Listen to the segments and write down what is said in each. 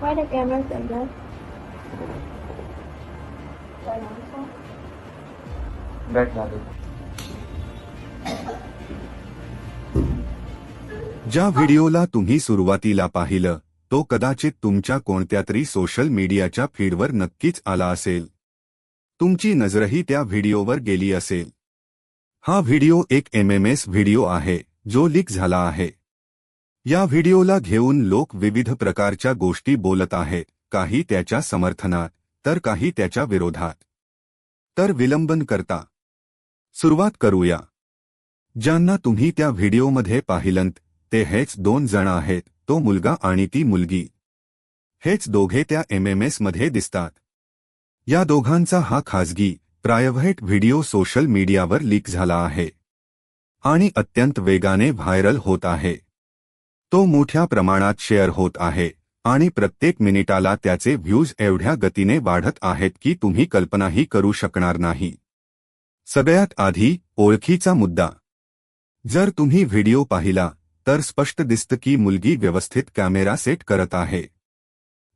Why the camera like that? झाले ज्या व्हिडिओला तुम्ही सुरुवातीला पाहिलं तो कदाचित तुमच्या कोणत्या तरी सोशल मीडियाच्या फीडवर नक्कीच आला असेल. तुमची नजरही त्या व्हिडिओवर गेली असेल. हा व्हिडिओ एक एमएमएस व्हिडिओ आहे जो लीक झाला आहे. या व्हिडिओला घेऊन लोक विविध प्रकारच्या गोष्टी बोलत आहेत काही त्याच्या समर्थनात तर काही त्याच्या विरोधात. तर विलंबन करता. सुरुवात करूया. ज्यांना तुम्ही त्या व्हिडिओमध्ये पाहिलंत ते हेच दोन जण आहेत तो मुलगा आणि ती मुलगी. हेच दोघे त्या एमएमएसमध्ये दिसतात. या दोघांचा हा खाजगी प्रायव्हेट व्हिडिओ सोशल मीडियावर लीक झाला आहे. आणि अत्यंत वेगाने व्हायरल होत आहे. तो मोठ्या प्रमाणात शेअर होत आहे आणि प्रत्येक मिनिटाला त्याचे व्ह्यूज एवढ्या गतीने वाढत आहेत की तुम्ही कल्पनाही करू शकणार नाही. सगळ्यात आधी ओळखीचा मुद्दा. जर तुम्ही व्हिडिओ पाहिला तर स्पष्ट दिसतं की मुलगी व्यवस्थित कॅमेरा सेट करत आहे.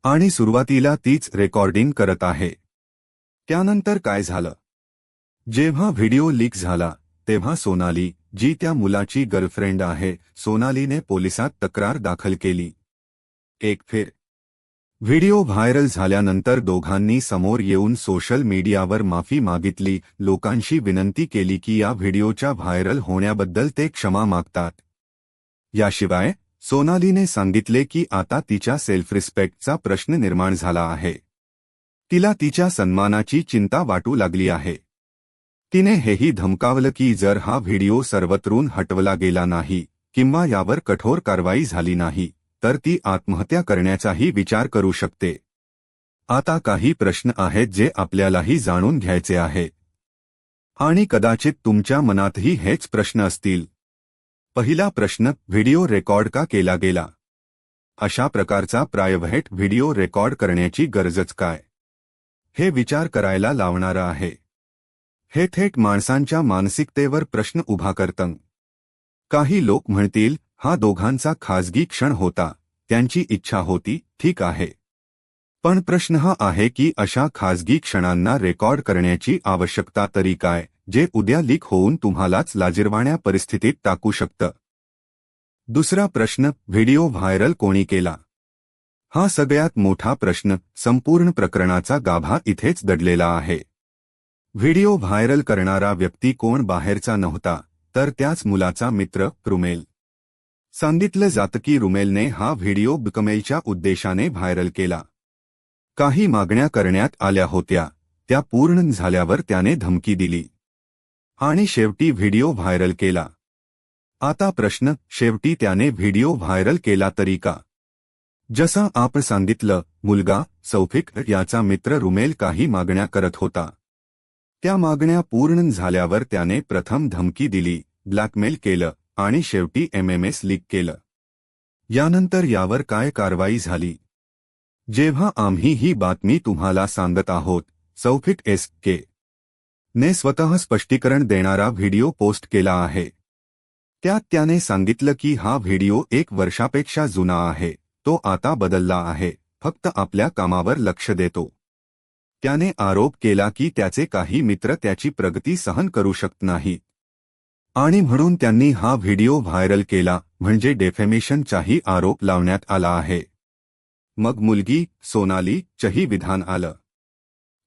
आणि सुरुवातीला तीच रेकॉर्डिंग करत आहे. त्यानंतर काय झालं? जेव्हा व्हिडिओ लीक झाला तेव्हा सोनाली जी त्या मुलाची गर्लफ्रेंड आहे सोनालीने पोलिसात तक्रार दाखल केली. एक फेर. व्हिडिओ व्हायरल झाल्यानंतर दोघांनी समोर येऊन सोशल मीडियावर माफी मागितली. लोकांशी विनंती केली की या व्हिडिओच्या व्हायरल होण्याबद्दल ते क्षमा मागतात. याशिवाय सोनालीने सांगितले की आता तिच्या सेल्फ रिस्पेक्टचा प्रश्न निर्माण झाला आहे. तिला तिच्या सन्मानाची चिंता वाटू लागली आहे. तिने हेही धमकावलं की जर हा व्हिडिओ सर्वत्रून हटवला गेला नाही किंवा यावर कठोर कारवाई झाली नाही तर ती आत्महत्या करण्याचाही विचार करू शकते. आता काही प्रश्न आहेत जे आपल्यालाही जाणून घ्यायचे आहे. आणि कदाचित तुमच्या मनातही हेच प्रश्न असतील. पहिला प्रश्न व्हिडिओ रेकॉर्ड का केला गेला? अशा प्रकारचा प्रायव्हेट व्हिडिओ रेकॉर्ड करण्याची गरजच काय? हे विचार करायला लावणारं आहे. हे थेट माणसांच्या मानसिकतेवर प्रश्न उभा करतं. काही लोक म्हणतील हा दोघांचा खाजगी क्षण होता. त्यांची इच्छा होती ठीक आहे. पण प्रश्न हा आहे की अशा खाजगी क्षणांना रेकॉर्ड करण्याची आवश्यकता तरी काय जे उद्या लीक होऊन तुम्हालाच लाजिरवाण्या परिस्थितीत टाकू शकतं? दुसरा प्रश्न व्हिडिओ व्हायरल कोणी केला? हा सगळ्यात मोठा प्रश्न संपूर्ण प्रकरणाचा गाभा इथेच दडलेला आहे. व्हिडिओ व्हायरल करणारा व्यक्ती कोण बाहेरचा नव्हता तर त्याच मुलाचा मित्र रुमेल. सांगितलं जातं की रुमेलने हा व्हिडिओ बिकमेलच्या उद्देशाने व्हायरल केला. काही मागण्या करण्यात आल्या होत्या त्या पूर्ण झाल्यावर त्याने धमकी दिली. आणि शेवटी व्हिडिओ व्हायरल केला. आता प्रश्न शेवटी त्याने व्हिडिओ व्हायरल केला तरी का? जसा आपण सांगितलं मुलगा सौफिक याचा मित्र रुमेल काही मागण्या करत होता. त्या मागण्या पूर्ण झाल्यावर त्याने प्रथम धमकी दिली ब्लॅकमेल केलं आणि शेवटी एमएमएस लीक केलं. यानंतर यावर काय कारवाई झाली? जेव्हा आम्ही ही बातमी तुम्हाला सांगत आहोत सौफिक एस के ने स्वतः स्पष्टीकरण देणारा व्हिडिओ पोस्ट केला आहे. त्यात त्याने सांगितलं की हा व्हिडिओ एक वर्षापेक्षा जुना आहे तो आता बदलला आहे फक्त आपल्या कामावर लक्ष देतो. त्याने आरोप केला की त्याचे काही मित्र त्याची प्रगती सहन करू शकत नाही. आणि म्हणून त्यांनी हा व्हिडिओ व्हायरल केला म्हणजे डेफेमेशनचाही आरोप लावण्यात आला आहे. मग मुलगी सोनाली चही विधान आलं.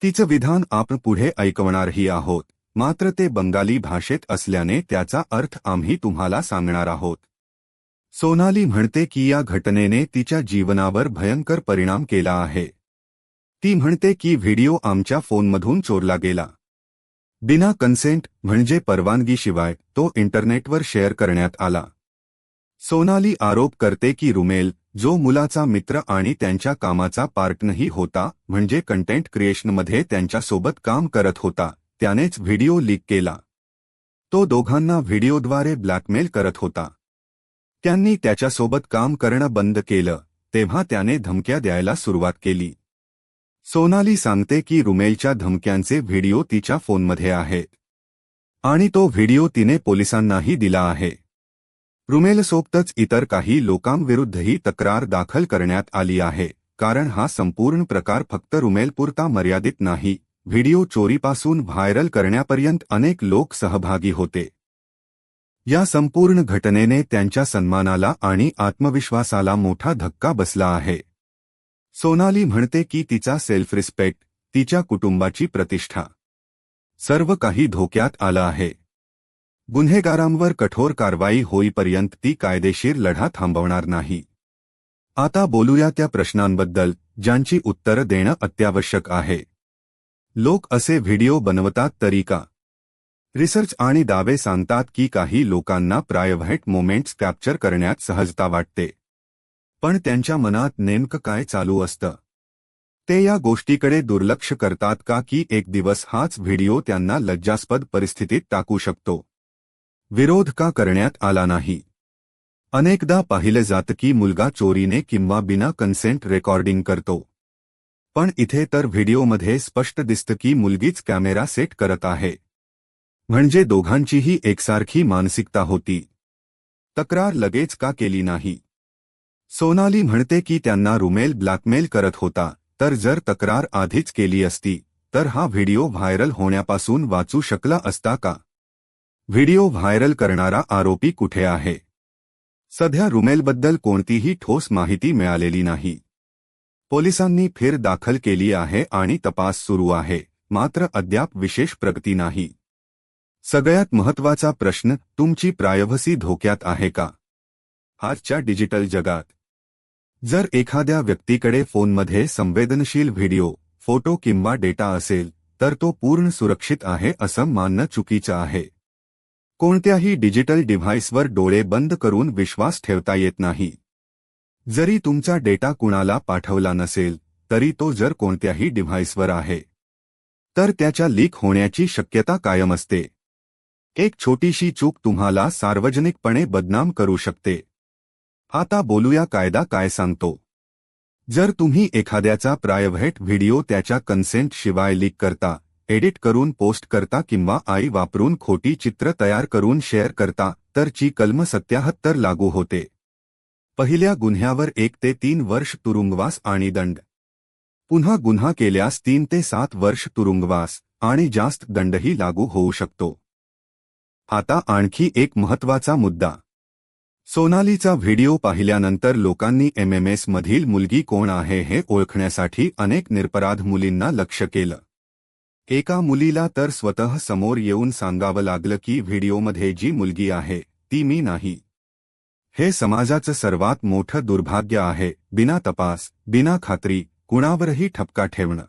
तिचं विधान आपण पुढे ऐकवणारही आहोत मात्र ते बंगाली भाषेत असल्याने त्याचा अर्थ आम्ही तुम्हाला सांगणार आहोत. सोनाली म्हणते की या घटनेने तिच्या जीवनावर भयंकर परिणाम केला आहे. ती म्हणते की व्हिडिओ आमच्या फोनमधून चोरला गेला. बिना कन्सेंट म्हणजे परवानगीशिवाय तो इंटरनेटवर शेअर करण्यात आला. सोनाली आरोप करते की रुमेल जो मुलाचा मित्र आणि त्यांच्या कामाचा पार्टनही होता म्हणजे कंटेंट क्रिएशनमध्ये त्यांच्यासोबत काम करत होता त्यानेच व्हिडिओ लीक केला. तो दोघांना व्हिडिओद्वारे ब्लॅकमेल करत होता. त्यांनी त्याच्यासोबत काम करणं बंद केलं तेव्हा त्याने धमक्या द्यायला सुरुवात केली. सोनाली सांगते की रुमेलच्या धमक्यांचे व्हिडिओ तिच्या फोनमध्ये आहेत आणि तो व्हिडिओ तिने पोलिसांनाही दिला आहे. रुमेलसोबतच इतर काही लोकांविरुद्धही तक्रार दाखल करण्यात आली आहे कारण हा संपूर्ण प्रकार फक्त रुमेलपुरता मर्यादित नाही. व्हिडिओ चोरीपासून व्हायरल करण्यापर्यंत अनेक लोक सहभागी होते. या संपूर्ण घटनेने त्यांच्या सन्मानाला आणि आत्मविश्वासाला मोठा धक्का बसला आहे. सोनाली म्हणते की तिचा सेल्फ रिस्पेक्ट तिच्या कुटुंबाची प्रतिष्ठा. सर्व काही धोक्यात आलं आहे. गुन्हेगारांवर कठोर कारवाई होईपर्यंत ती कायदेशीर लढा थांबवणार नाही. आता बोलूया त्या प्रश्नांबद्दल ज्यांची उत्तरं देणं अत्यावश्यक आहे. लोक असे व्हिडिओ बनवतात तरी का? रिसर्च आणि दावे सांगतात की काही लोकांना प्रायव्हेट मोमेंट्स कॅप्चर करण्यात सहजता वाटते. पण त्यांच्या मनात नेमकं काय चालू असतं? ते या गोष्टीकडे दुर्लक्ष करतात का की एक दिवस हाच व्हिडिओ त्यांना लज्जास्पद परिस्थितीत टाकू शकतो? विरोध का करण्यात आला नाही? अनेकदा पाहिलं जातं की मुलगा चोरीने किंवा बिना कन्सेंट रेकॉर्डिंग करतो. पण इथे तर व्हिडिओमध्ये स्पष्ट दिसतं की मुलगीच कॅमेरा सेट करत आहे. म्हणजे दोघांचीही एकसारखी मानसिकता होती. तक्रार लगेच का केली नाही? सोनाली म्हणते की त्यांना रुमेल ब्लॅकमेल करत होता, तर जर तक्रार आधीच केली असती, तर हा व्हिडिओ व्हायरल होण्यापासून वाचू शकला असता का? व्हिडिओ व्हायरल करणारा आरोपी कुठे आहे? सध्या रुमेलबद्दल कोणतीही ठोस माहिती मिळालेली नाही. पोलिसांनी फेर दाखल केली आहे आणि तपास सुरू आहे, मात्र अद्याप विशेष प्रगती नाही. सगळ्यात महत्वाचा प्रश्न, तुमची प्रायव्हसी धोक्यात आहे का? आजच्या डिजिटल जगात जर एखाद्या व्यक्तीकडे फोनमध्ये संवेदनशील व्हिडिओ फोटो किंवा डेटा असेल तर तो पूर्ण सुरक्षित आहे असं मानणं चुकीचं आहे. कोणत्याही डिजिटल डिव्हाइसवर डोळे बंद करून विश्वास ठेवता येत नाही. जरी तुमचा डेटा कुणाला पाठवला नसेल तरी तो जर कोणत्याही डिव्हाइसवर आहे तर त्याच्या लीक होण्याची शक्यता कायम असते. एक छोटीशी चूक तुम्हाला सार्वजनिकपणे बदनाम करू शकते. आता बोलूया कायदा काय सांगतो. जर तुम्ही एखाद्याचा प्रायव्हेट व्हिडिओ त्याच्या कन्सेंट शिवाय लीक करता एडिट करून पोस्ट करता किंवा आई वापरून खोटी चित्र तयार करून शेअर करता तर ची कलम सत्याहत्तर लागू होते. पहिल्या गुन्ह्यावर एक ते तीन वर्ष तुरुंगवास आणि दंड. पुन्हा गुन्हा केल्यास तीन ते सात वर्ष तुरुंगवास आणि जास्त दंडही लागू होऊ शकतो. आता आणखी एक महत्त्वाचा मुद्दा. सोनालीचा व्हिडिओ पाहिल्यानंतर लोकांनी एमएमएसमधील मुलगी कोण आहे हे ओळखण्यासाठी अनेक निरपराध मुलींना लक्ष केलं. एका मुलीला तर स्वतः समोर येऊन सांगावं लागलं की व्हिडिओमध्ये जी मुलगी आहे ती मी नाही. हे समाजाचं सर्वात मोठं दुर्भाग्य आहे बिना तपास बिना खात्री कुणावरही ठपका ठेवणं.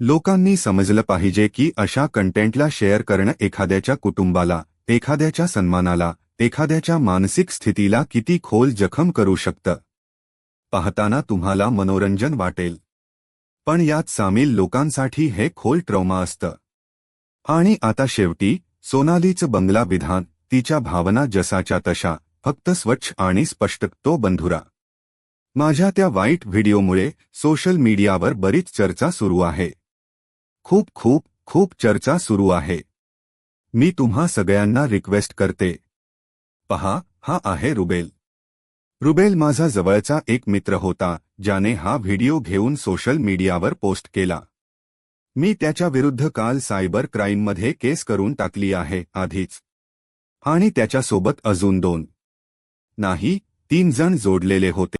लोकांनी समजलं पाहिजे की अशा कंटेंटला शेअर करणं एखाद्याच्या कुटुंबाला एखाद्याच्या सन्मानाला एखाद्याच्या मानसिक स्थितीला किती खोल जखम करू शकतं? पाहताना तुम्हाला मनोरंजन वाटेल. पण यात सामील लोकांसाठी हे खोल ट्रॉमा असतं. आणि आता शेवटी सोनालीचं बंगला विधान तिच्या भावना जसाच्या तशा फक्त स्वच्छ आणि स्पष्ट तो बंधुरा. माझ्या त्या वाईट व्हिडिओमुळे सोशल मीडियावर बरीच चर्चा सुरू आहे. खूप खूप खूप चर्चा सुरू आहे. मी तुम्हा सगळ्यांना रिक्वेस्ट करते पहा हा आहे रुबेल. रुबेल माझा जवळचा एक मित्र होता ज्याने हा व्हिडिओ घेऊन सोशल मीडियावर पोस्ट केला. मी त्याच्या विरुद्ध काल सायबर क्राईममध्ये केस करून टाकली आहे आधीच. आणि त्याच्यासोबत अजून दोन. नाही तीन जण जोडलेले होते.